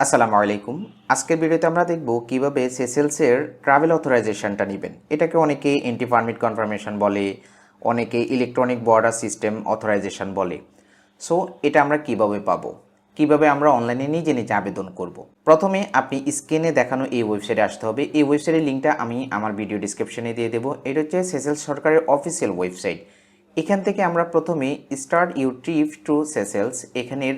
আসসালামু আলাইকুম। আজকের ভিডিওতে আমরা দেখব কীভাবে সেসেলসের ট্রাভেল অথরাইজেশনটা নেবেন। এটাকে অনেকে এন্টি পারমিট কনফার্মেশন বলে অনেকে ইলেকট্রনিক বর্ডার সিস্টেম অথরাইজেশন বলে। সো এটা আমরা কীভাবে পাবো? কীভাবে আমরা অনলাইনে নিজে নিজে আবেদন করব। প্রথমে আপনি স্ক্রিনে দেখানো এই ওয়েবসাইটে আসতে হবে। এই ওয়েবসাইটের লিঙ্কটা আমি আমার ভিডিও ডিসক্রিপশনে দিয়ে দেবো। এটা হচ্ছে সেসেলস সরকারের অফিসিয়াল ওয়েবসাইট এখান থেকে আমরা প্রথমে start your trip to Seychelles এখানের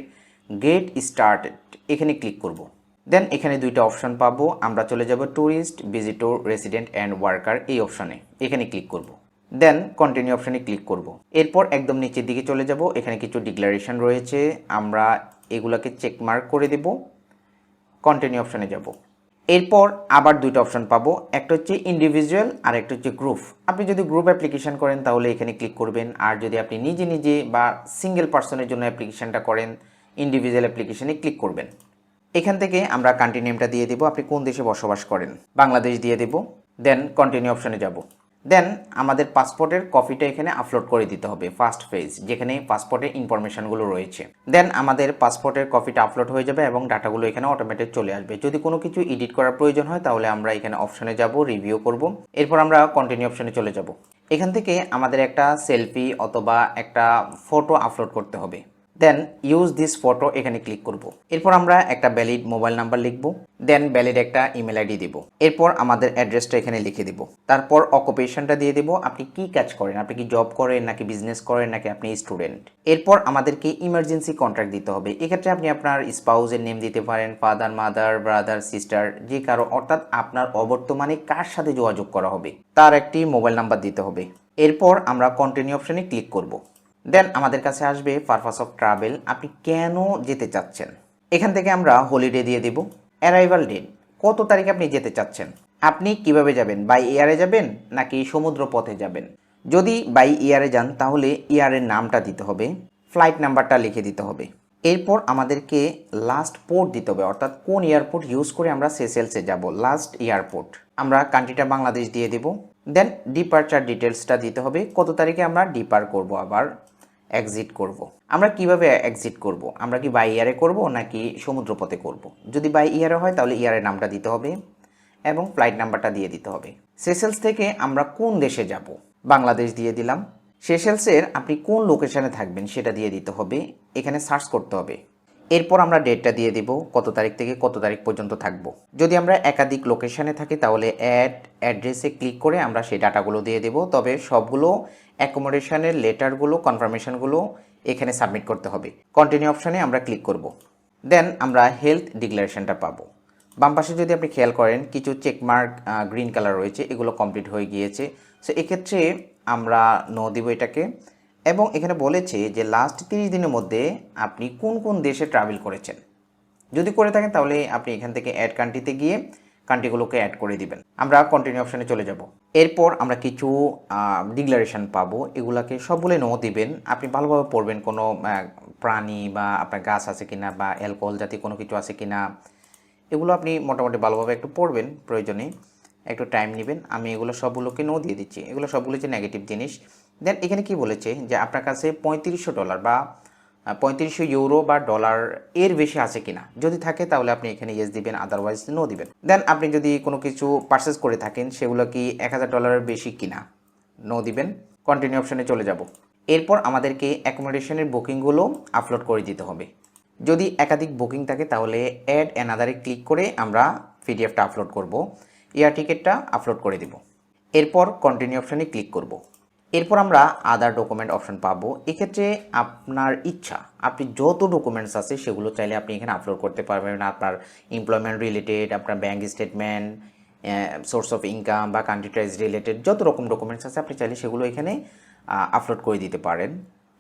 গেট স্টার্টেড, এখানে ক্লিক করব। দেন এখানে দুইটা অপশান পাবো, আমরা চলে যাব tourist visitor, resident and worker এই অপশানে, এখানে ক্লিক করব। দেন কন্টিনিউ অপশানে ক্লিক করব। এরপর একদম নিচের দিকে চলে যাব, এখানে কিছু ডিক্লারেশন রয়েছে, আমরা এগুলাকে চেক মার্ক করে দেব, কন্টিনিউ অপশানে যাব। এরপর আবার দুইটা অপশান পাবো, একটা হচ্ছে ইন্ডিভিজুয়াল আর একটা হচ্ছে গ্রুপ আপনি যদি গ্রুপ অ্যাপ্লিকেশন করেন তাহলে এখানে ক্লিক করবেন, আর যদি আপনি নিজে নিজে বা সিঙ্গেল পার্সনের জন্য অ্যাপ্লিকেশানটা করেন ইন্ডিভিজুয়াল অ্যাপ্লিকেশনে ক্লিক করবেন। এখান থেকে আমরা কান্ট্রি নেমটা দিয়ে দেবো, আপনি কোন দেশে বসবাস করেন। বাংলাদেশ দিয়ে দেব দেন কন্টিনিউ অপশানে যাব। দেন আমাদের পাসপোর্টের কপিটা এখানে আপলোড করে দিতে হবে ফার্স্ট পেজ যেখানে পাসপোর্টের ইনফরমেশনগুলো রয়েছে। দেন আমাদের পাসপোর্টের কপিটা আপলোড হয়ে যাবে এবং ডাটাগুলো এখানে অটোমেটিক চলে আসবে। যদি কোনো কিছু এডিট করার প্রয়োজন হয়, তাহলে আমরা এখানে অপশানে যাব রিভিউ করব। এরপর আমরা কন্টিনিউ অপশানে চলে যাব। এখান থেকে আমাদের একটা সেলফি অথবা একটা ফটো আপলোড করতে হবে। দেন ইউজ দিস ফটো এখানে ক্লিক করব। এরপর আমরা একটা ভ্যালিড মোবাইল নাম্বার লিখব। দেন ভ্যালিড একটা ইমেল আইডি দেব। এরপর আমাদের অ্যাড্রেসটা এখানে লিখে দেব। তারপর অকুপেশনটা দিয়ে দেব। আপনি কি কাজ করেন? আপনি কি জব করেন? নাকি বিজনেস করেন? নাকি আপনি স্টুডেন্ট এরপর আমাদেরকে ইমার্জেন্সি কন্ট্রাক্ট দিতে হবে। এক্ষেত্রে আপনি আপনার স্পাউজের নেম দিতে পারেন ফাদার মাদার ব্রাদার সিস্টার যে কারও। অর্থাৎ আপনার অবর্তমানে কার সাথে যোগাযোগ করা হবে? তার একটি মোবাইল নাম্বার দিতে হবে। এরপর আমরা কন্টিনিউ অপশানে ক্লিক করব। দেন আমাদের কাছে আসবে পারপাস অফ ট্রাভেল আপনি কেন যেতে চাচ্ছেন? এখান থেকে আমরা হলিডে দিয়ে দেব অ্যারাইভাল ডেট কত তারিখে আপনি যেতে চাচ্ছেন? আপনি কীভাবে যাবেন? বাই এয়ারে যাবেন নাকি সমুদ্র পথে যাবেন? যদি বাই ইয়ারে যান, তাহলে ইয়ারের নামটা দিতে হবে ফ্লাইট নাম্বারটা লিখে দিতে হবে। এরপর আমাদেরকে লাস্ট পোর্ট দিতে হবে, অর্থাৎ কোন এয়ারপোর্ট ইউজ করে আমরা সেসেলসে যাব লাস্ট এয়ারপোর্ট আমরা কান্ট্রিটা বাংলাদেশ দিয়ে দেব দেন ডিপারচার ডিটেলসটা দিতে হবে, কত তারিখে আমরা ডিপার করব আবার। এক্সিট করব। আমরা কীভাবে এক্সিট করব। আমরা কি বাই ইয়ারে করব নাকি সমুদ্রপথে করব। যদি বাই ইয়ারে হয় তাহলে ইয়ারের নামটা দিতে হবে এবং ফ্লাইট নাম্বারটা দিয়ে দিতে হবে সেসেলস থেকে আমরা কোন দেশে যাব বাংলাদেশ দিয়ে দিলাম সেসেলসের আপনি কোন লোকেশানে থাকবেন সেটা দিয়ে দিতে হবে এখানে সার্চ করতে হবে এরপর আমরা ডেটটা দিয়ে দিব, কত তারিখ থেকে কত তারিখ পর্যন্ত থাকব। যদি আমরা একাধিক লোকেশানে থাকি, তাহলে অ্যাড অ্যাড্রেসে ক্লিক করে আমরা সেই ডাটাগুলো দিয়ে দেব। তবে সবগুলো অ্যাকোমোডেশনের লেটারগুলো, কনফার্মেশনগুলো এখানে সাবমিট করতে হবে। কন্টিনিউ অপশানে আমরা ক্লিক করব। দেন আমরা হেলথ ডিক্লারেশনটা পাবো। বাম পাশে যদি আপনি খেয়াল করেন, কিছু চেকমার্ক গ্রিন কালার রয়েছে, এগুলো কমপ্লিট হয়ে গিয়েছে। সো এক্ষেত্রে আমরা নো দিব এটাকে। এবং এখানে বলেছে যে লাস্ট তিরিশ দিনের মধ্যে আপনি কোন কোন দেশে ট্রাভেল করেছেন। যদি করে থাকেন তাহলে আপনি এখান থেকে অ্যাড কান্ট্রিতে গিয়ে কান্ট্রিগুলোকে অ্যাড করে দিবেন। আমরা কন্টিনিউ অপশানে চলে যাব। এরপর আমরা কিছু ডিক্লারেশন পাবো। এগুলাকে সবগুলো নো দিবেন। আপনি ভালোভাবে পড়বেন কোনো প্রাণী বা আপনার গাছ আছে কিনা বা অ্যালকোহল জাতীয় কোনো কিছু আছে কিনা। এগুলো আপনি মোটামুটি ভালোভাবে একটু পড়বেন প্রয়োজনে। একটু টাইম নেবেন। আমি এগুলো সবগুলোকে নো দিয়ে দিচ্ছি। এগুলো সবগুলো যে নেগেটিভ জিনিস। দেন এখানে কি বলেছে যে আপনার কাছে পঁয়ত্রিশশো ডলার বা পঁয়ত্রিশশো ইউরো বা ডলার এর বেশি আছে কিনা? যদি থাকে তাহলে আপনি এখানে ইয়েস দিবেন আদারওয়াইজ নো দিবেন। দেন আপনি যদি কোনো কিছু পারচেস করে থাকেন, সেগুলো কি এক হাজার ডলারের বেশি কিনা? নো দিবেন। কন্টিনিউ অপশানে চলে যাব। এরপর আমাদেরকে অ্যাকোমোডেশনের বুকিংগুলো আপলোড করে দিতে হবে। যদি একাধিক বুকিং থাকে তাহলে অ্যাড অ্যানাদারে ক্লিক করে আমরা পিডিএফটা আপলোড করব। এয়ার টিকিটটা আপলোড করে দেব। এরপর কন্টিনিউ অপশানে ক্লিক করব। এরপর আমরা আদার ডকুমেন্ট অপশন পাবো। এক্ষেত্রে আপনার ইচ্ছা, আপনি যত ডকুমেন্টস আছে সেগুলো চাইলে আপনি এখানে আপলোড করতে পারবেন। আপনার এমপ্লয়মেন্ট রিলেটেড আপনার bank statement source of income বা কান্ট্রি ট্রাইজ রিলেটেড যত রকম ডকুমেন্টস আছে আপনি চাইলে সেগুলো এখানে আপলোড করে দিতে পারেন।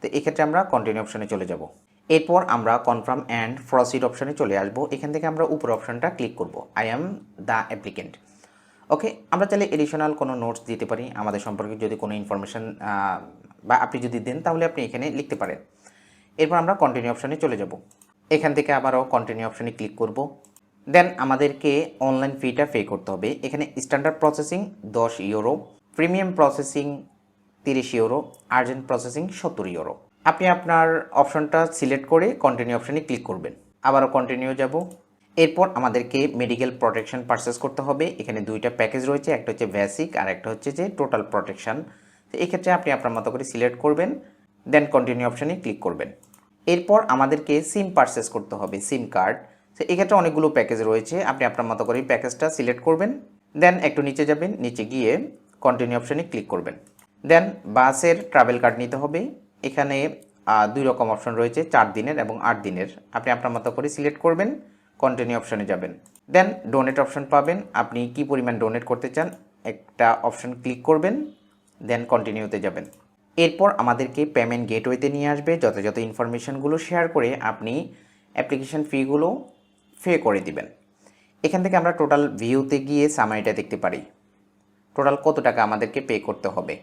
তো এক্ষেত্রে আমরা কন্টিনিউ অপশনে চলে যাব। এরপর আমরা কনফার্ম অ্যান্ড প্রসিড অপশনে চলে আসব। এখান থেকে আমরা উপর অপশনটা ক্লিক করব। I am the applicant okay আমরা চাইলে এডিশনাল কোনো নোটস দিতে পারি আমাদের সম্পর্কে যদি কোনো ইনফরমেশন বা আপনি যদি দেন তাহলে আপনি এখানে লিখতে পারেন। এরপর আমরা কন্টিনিউ অপশানে চলে যাব। এখান থেকে আবারও কন্টিনিউ অপশানে ক্লিক করব। দেন আমাদেরকে অনলাইন ফিটা পে করতে হবে। এখানে স্ট্যান্ডার্ড প্রসেসিং দশ ইউরো প্রিমিয়াম প্রসেসিং তিরিশ ইউরো আর্জেন্ট প্রসেসিং সত্তর ইউরো আপনি আপনার অপশনটা সিলেক্ট করে কন্টিনিউ অপশানে ক্লিক করবেন। আবারও কন্টিনিউ যাব। এরপর আমাদেরকে মেডিকেল প্রোটেকশন পারচেস করতে হবে। এখানে দুইটা প্যাকেজ রয়েছে, একটা হচ্ছে বেসিক আর একটা হচ্ছে যে টোটাল প্রোটেকশন তো এক্ষেত্রে আপনি আপনার মতো করে সিলেক্ট করবেন দেন কন্টিনিউ অপশানে ক্লিক করবেন। এরপর আমাদেরকে সিম পারচেস করতে হবে সিম কার্ড তো এক্ষেত্রে অনেকগুলো প্যাকেজ রয়েছে, আপনি আপনার মতো করে প্যাকেজটা সিলেক্ট করবেন। দেন একটু নিচে যাবেন, নিচে গিয়ে কন্টিনিউ অপশানে ক্লিক করবেন। দেন বাসের ট্রাভেল কার্ড নিতে হবে। এখানে দুই রকম অপশন রয়েছে, চার দিনের এবং আট দিনের। আপনি আপনার মতো করে সিলেক্ট করবেন। কন্টিনিউ অপশনে যাবেন। দেন ডোনেট অপশন পাবেন। আপনি কি পরিমাণ ডোনেট করতে চান, একটা অপশন ক্লিক করবেন দেন কন্টিনিউতে যাবেন। এরপর আমাদেরকে পেমেন্ট গেটওয়েতে নিয়ে আসবে। যথাযথ ইনফরমেশনগুলো শেয়ার করে আপনি অ্যাপ্লিকেশন ফিগুলো পে করে দিবেন। এখান থেকে আমরা টোটাল ভিউতে গিয়ে সামারিটা দেখতে পারি। টোটাল কত টাকা আমাদেরকে পে করতে হবে?